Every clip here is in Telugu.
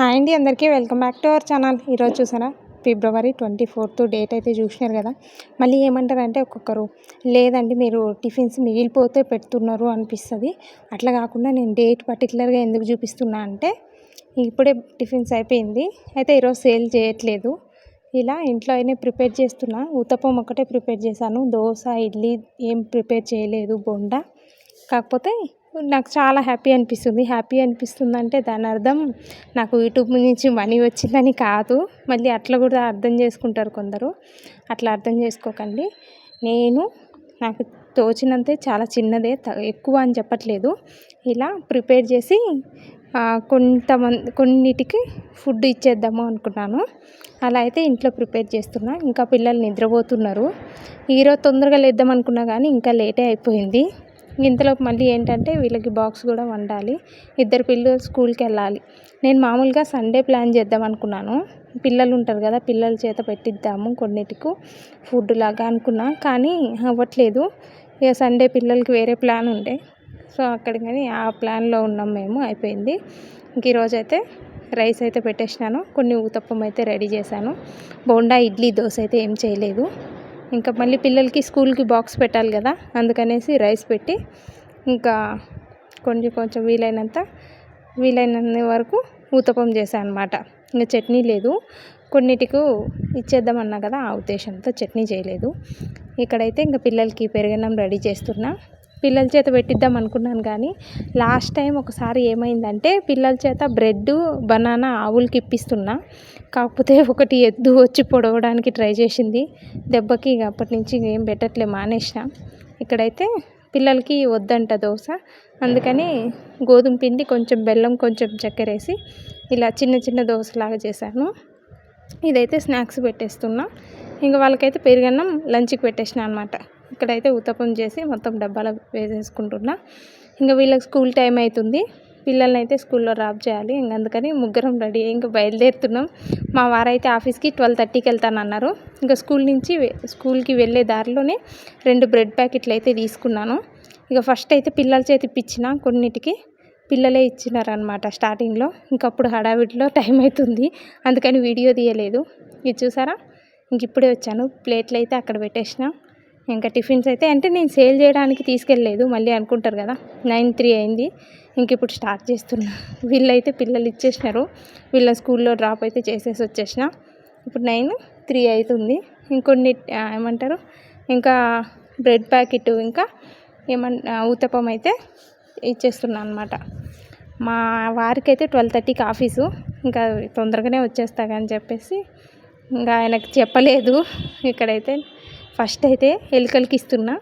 హాయ్ అండి అందరికీ welcome back to our channel. ఈరోజు చూసారా? ఫిబ్రవరి ట్వంటీ ఫోర్త్ డేట్ అయితే చూసినారు కదా. మళ్ళీ ఏమంటారంటే ఒక్కొక్కరు లేదండి మీరు టిఫిన్స్ మిగిలిపోతే పెడుతున్నారు అనిపిస్తుంది. అట్లా కాకుండా నేను డేట్ పర్టికులర్గా ఎందుకు చూపిస్తున్నా అంటే ఇప్పుడే టిఫిన్స్ అయిపోయింది. అయితే ఈరోజు సేల్ చేయట్లేదు. ఇలా ఇంట్లో అయినా ప్రిపేర్ చేస్తున్నా. ఉత్తపం ఒకటే ప్రిపేర్ చేశాను. దోశ ఇడ్లీ ఏం ప్రిపేర్ చేయలేదు. బొండా కాకపోతే నాకు చాలా హ్యాపీ అనిపిస్తుంది. హ్యాపీ అనిపిస్తుంది అంటే దాని అర్థం నాకు యూట్యూబ్ నుంచి మనీ వచ్చిందని కాదు. మళ్ళీ అట్లా కూడా అర్థం చేసుకుంటారు కొందరు. అట్లా అర్థం చేసుకోకండి. నేను నాకు తోచినంతే చాలా చిన్నదే ఎక్కువ అని చెప్పట్లేదు. ఇలా ప్రిపేర్ చేసి కొంతమంది కొన్నిటికి ఫుడ్ ఇచ్చేద్దాము అనుకున్నాను. అలా అయితే ఇంట్లో ప్రిపేర్ చేస్తున్నా. ఇంకా పిల్లలు నిద్రపోతున్నారు. ఈరోజు తొందరగా లేద్దాం అనుకున్నా కానీ ఇంకా లేటే అయిపోయింది. ఇంతలో మళ్ళీ ఏంటంటే వీళ్ళకి బాక్స్ కూడా వండాలి. ఇద్దరు పిల్లలు స్కూల్కి వెళ్ళాలి. నేను మామూలుగా సండే ప్లాన్ చేద్దాం అనుకున్నాను. పిల్లలు ఉంటారు కదా పిల్లల చేత పెట్టిద్దాము కొన్నిటికు ఫుడ్ లాగా అనుకున్నా. కానీ అవ్వట్లేదు. ఇక సండే పిల్లలకి వేరే ప్లాన్ ఉండే. సో అక్కడ కానీ ఆ ప్లాన్లో ఉన్నాం మేము. అయిపోయింది. ఇంక ఈరోజు అయితే రైస్ అయితే పెట్టేసినాను. కొన్ని ఊతప్పం అయితే రెడీ చేశాను. బోండా ఇడ్లీ దోశ అయితే ఏం చేయలేదు. ఇంకా మళ్ళీ పిల్లలకి స్కూల్కి బాక్స్ పెట్టాలి కదా అందుకనేసి రైస్ పెట్టి ఇంకా కొంచెం కొంచెం వీలైనంత వీలైనంత వరకు ఊతపం చేశాను అనమాట ఇంకా చట్నీ లేదు. కొన్నిటికు ఇచ్చేద్దామన్నా కదా ఆ ఉద్దేశంతో చట్నీ చేయలేదు. ఇక్కడైతే ఇంకా పిల్లలకి పెరుగన్నం రెడీ చేస్తున్నా. పిల్లల చేత పెట్టిద్దాం అనుకున్నాను కానీ లాస్ట్ టైం ఒకసారి ఏమైందంటే పిల్లల చేత బ్రెడ్ బనానా ఆవులకి ఇప్పిస్తున్నా. కాకపోతే ఒకటి ఎద్దు వచ్చి పొడవడానికి ట్రై చేసింది. దెబ్బకి ఇక అప్పటి నుంచి ఏం పెట్టట్లే మానేసిన. ఇక్కడైతే పిల్లలకి వద్దంట దోశ. అందుకని గోధుమ పిండి కొంచెం బెల్లం కొంచెం చక్కెర వేసి ఇలా చిన్న చిన్న దోశలాగా చేశాను. ఇదైతే స్నాక్స్ పెట్టేస్తున్నా. ఇంకా వాళ్ళకైతే పెరుగన్నం లంచ్కి పెట్టేసిన అనమాట ఇక్కడైతే ఉత్తపం చేసి మొత్తం డబ్బాలో వేసేసుకుంటున్నా. ఇంకా వీళ్ళకి స్కూల్ టైం అవుతుంది పిల్లల్ని అయితే స్కూల్లో డ్రాప్ చేయాలి. ఇంక అందుకని ముగ్గురం రెడీ ఇంకా బయలుదేరుతున్నాం. మా వారైతే ఆఫీస్కి ట్వెల్వ్ థర్టీకి వెళ్తానన్నారు. ఇంకా స్కూల్ నుంచి స్కూల్కి వెళ్ళే దారిలోనే రెండు బ్రెడ్ ప్యాకెట్లు అయితే తీసుకున్నాను. ఇక ఫస్ట్ అయితే పిల్లల చేతి ఇప్పించిన కొన్నిటికి పిల్లలే ఇచ్చినారనమాట స్టార్టింగ్లో. ఇంకప్పుడు హడావిడిలో టైం అవుతుంది అందుకని వీడియో తీయలేదు. ఇది చూసారా? ఇంక ఇప్పుడే వచ్చాను. ప్లేట్లు అయితే అక్కడ పెట్టేసిన. ఇంకా టిఫిన్స్ అయితే అంటే నేను సేల్ చేయడానికి తీసుకెళ్ళలేదు మళ్ళీ అనుకుంటారు కదా నైన్ త్రీ అయింది ఇంక ఇప్పుడు స్టార్ట్ చేస్తున్నా. వీళ్ళైతే పిల్లలు ఇచ్చేసినారు వీళ్ళ స్కూల్లో డ్రాప్ అయితే చేసేసి వచ్చేసిన. ఇప్పుడు నైన్ త్రీ అవుతుంది ఇంకొన్ని ఏమంటారు ఇంకా బ్రెడ్ ప్యాకెట్ ఇంకా ఏమన్ ఊతపం అయితే ఇచ్చేస్తున్నాను అనమాట మా వారికైతే ట్వెల్వ్ థర్టీకి ఆఫీసు ఇంకా తొందరగానే వచ్చేస్తా అని చెప్పేసి ఇంకా ఆయనకు చెప్పలేదు. ఇక్కడైతే ఫస్ట్ అయితే ఎలుకలకి ఇస్తున్నా.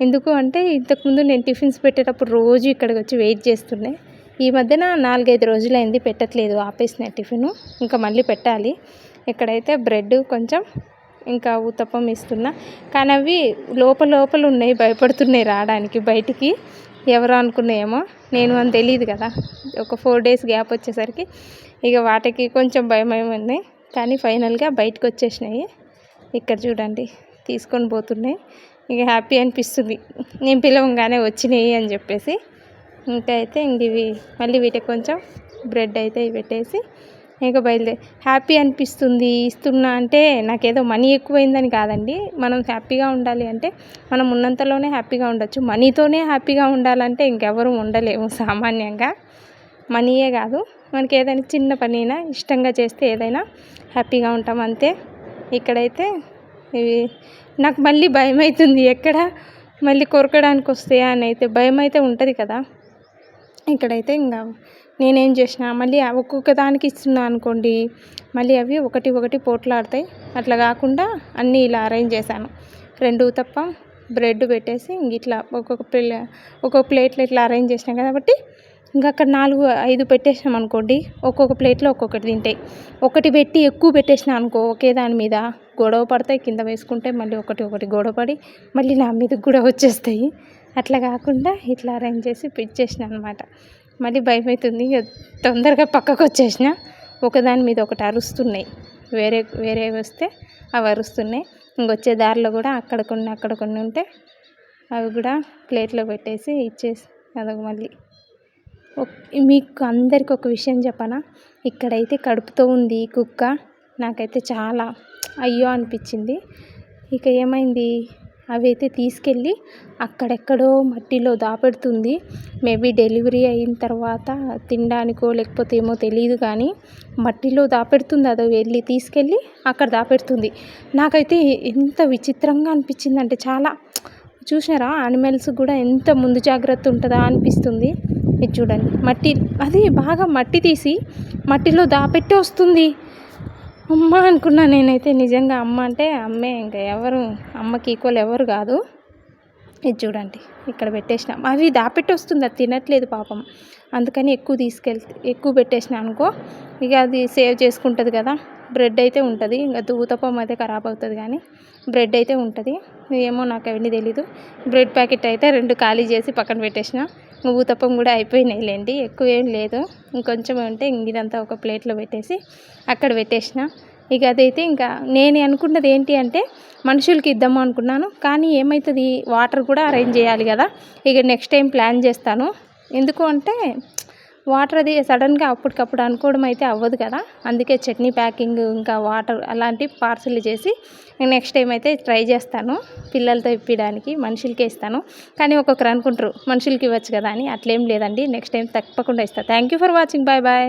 ఎందుకు అంటే ఇంతకుముందు నేను టిఫిన్స్ పెట్టేటప్పుడు రోజు ఇక్కడికి వచ్చి వెయిట్ చేస్తుండే. ఈ మధ్యన నాలుగైదు రోజులైంది పెట్టట్లేదు ఆపేసిన టిఫిన్. ఇంకా మళ్ళీ పెట్టాలి. ఇక్కడైతే బ్రెడ్ కొంచెం ఇంకా ఉతప్పం ఇస్తున్నా. కానీ అవి లోపల లోపల ఉన్నాయి భయపడుతున్నాయి రావడానికి బయటికి. ఎవరు అనుకున్నాయేమో? నేను అని తెలియదు కదా. ఒక ఫోర్ డేస్ గ్యాప్ వచ్చేసరికి ఇక వాటికి కొంచెం భయం ఉన్నాయి కానీ ఫైనల్గా బయటకు వచ్చేసినాయి. ఇక్కడ చూడండి. తీసుకొని పోతున్నాయి ఇక హ్యాపీ అనిపిస్తుంది. నేను పిలవంగానే వచ్చినాయి అని చెప్పేసి. ఇంకా అయితే ఇంక ఇవి మళ్ళీ వీటికి కొంచెం బ్రెడ్ అయితే పెట్టేసి ఇంకా బయలుదేరి హ్యాపీ అనిపిస్తుంది. ఇస్తున్నా అంటే నాకేదో మనీ ఎక్కువైందని కాదండి. మనం హ్యాపీగా ఉండాలి అంటే మనం ఉన్నంతలోనే హ్యాపీగా ఉండొచ్చు. మనీతోనే హ్యాపీగా ఉండాలంటే ఇంకెవరూ ఉండలేము సామాన్యంగా. మనీయే కాదు. మనకి ఏదైనా చిన్న పనైనా ఇష్టంగా చేస్తే ఏదైనా హ్యాపీగా ఉంటాం అంతే. ఇక్కడైతే ఇవి నాకు మళ్ళీ భయం అవుతుంది ఎక్కడ మళ్ళీ కొరకడానికి వస్తాయా అని అయితే భయం అయితే ఉంటుంది కదా. ఇక్కడైతే ఇంకా నేనేం చేసిన మళ్ళీ ఒక్కొక్క దానికి ఇస్తున్నా అనుకోండి మళ్ళీ అవి ఒకటి ఒకటి పోట్లాడతాయి. అట్లా కాకుండా అన్నీ ఇలా అరేంజ్ చేశాను. రెండు తప్ప బ్రెడ్ పెట్టేసి ఇట్లా ఒక్కొక్క ప్లే ఒక్కొక్క ప్లేట్లో ఇట్లా అరేంజ్ చేసినాం కాబట్టి ఇంకా అక్కడ నాలుగు ఐదు పెట్టేసినాం అనుకోండి ఒక్కొక్క ప్లేట్లో ఒక్కొక్కటి తింటాయి. ఒకటి పెట్టి ఎక్కువ పెట్టేసినా అనుకో ఒకే దాని మీద గొడవ పడతాయి కింద వేసుకుంటే మళ్ళీ ఒకటి ఒకటి గొడవపడి మళ్ళీ నా మీదకి కూడా వచ్చేస్తాయి. అట్లా కాకుండా ఇట్లా అరేంజ్ చేసి పిచ్చేసిన అనమాట మళ్ళీ భయం అవుతుంది తొందరగా పక్కకు వచ్చేసిన ఒకదాని మీద ఒకటి అరుస్తున్నాయి. వేరే వేరే వస్తే అవి అరుస్తున్నాయి. ఇంకొచ్చే దారిలో కూడా అక్కడ కొన్ని అక్కడ కొన్ని ఉంటే అవి కూడా ప్లేట్లో పెట్టేసి ఇచ్చేసి అదొక మళ్ళీ. ఒక్- మీకు అందరికి ఒక విషయం చెప్పనా? ఇక్కడైతే కడుపుతో ఉంది కుక్క. నాకైతే చాలా అయ్యో అనిపించింది. ఇక ఏమైంది? అవి అయితే తీసుకెళ్ళి అక్కడెక్కడో మట్టిలో దాపెడుతుంది. మేబీ డెలివరీ అయిన తర్వాత తినడానికో లేకపోతే ఏమో తెలియదు కానీ మట్టిలో దాపెడుతుంది. అదో వెళ్ళి తీసుకెళ్ళి అక్కడ దాపెడుతుంది. నాకైతే ఎంత విచిత్రంగా అనిపించింది అంటే చాలా చూసినారా? యానిమల్స్ కూడా ఎంత ముందు జాగ్రత్త ఉంటుందా అనిపిస్తుంది. ఇది చూడండి. మట్టి అది బాగా మట్టి తీసి మట్టిలో దాపెట్టి వస్తుంది. అమ్మ అనుకున్నా నేనైతే నిజంగా అమ్మ అంటే అమ్మే ఇంకా ఎవరు అమ్మకి ఈక్వల్ ఎవరు కాదు. ఇది చూడండి ఇక్కడ పెట్టేసిన. అవి దాపెట్టి వస్తుంది అది తినట్లేదు పాపం. అందుకని ఎక్కువ తీసుకెళ్తే ఎక్కువ పెట్టేసిన అనుకో ఇక అది సేవ్ చేసుకుంటుంది కదా. బ్రెడ్ అయితే ఉంటుంది ఇంకా దూతపం అయితే ఖరాబ్ అవుతుంది కానీ బ్రెడ్ అయితే ఉంటుంది. ఏమో నాకు అవన్నీ తెలీదు. బ్రెడ్ ప్యాకెట్ అయితే రెండు ఖాళీ చేసి పక్కన పెట్టేసిన. ఊతప్పం కూడా అయిపోయినాయి లేండి ఎక్కువ ఏం లేదు. ఇంకొంచెం ఉంటే ఇంక ఇదంతా ఒక ప్లేట్లో పెట్టేసి అక్కడ పెట్టేసిన. ఇక అదైతే ఇంకా నేను అనుకున్నది ఏంటి అంటే మనుషులకి ఇద్దాము అనుకున్నాను కానీ ఏమవుతుంది వాటర్ కూడా అరేంజ్ చేయాలి కదా. ఇక నెక్స్ట్ టైం ప్లాన్ చేస్తాను. ఎందుకు అంటే వాటర్ అది సడన్గా అప్పటికప్పుడు అనుకోవడం అయితే అవ్వదు కదా. అందుకే చట్నీ ప్యాకింగ్ ఇంకా వాటర్ అలాంటి పార్సిల్ చేసి నెక్స్ట్ టైం అయితే ట్రై చేస్తాను. పిల్లలతో ఇప్పించడానికి మనుషులకే ఇస్తాను. కానీ ఒక్కొక్కరు అనుకుంటారు మనుషులకి ఇవ్వచ్చు కదా అని. అట్లేం లేదండి. నెక్స్ట్ టైం తప్పకుండా ఇస్తాను thank you for watching. Bye bye.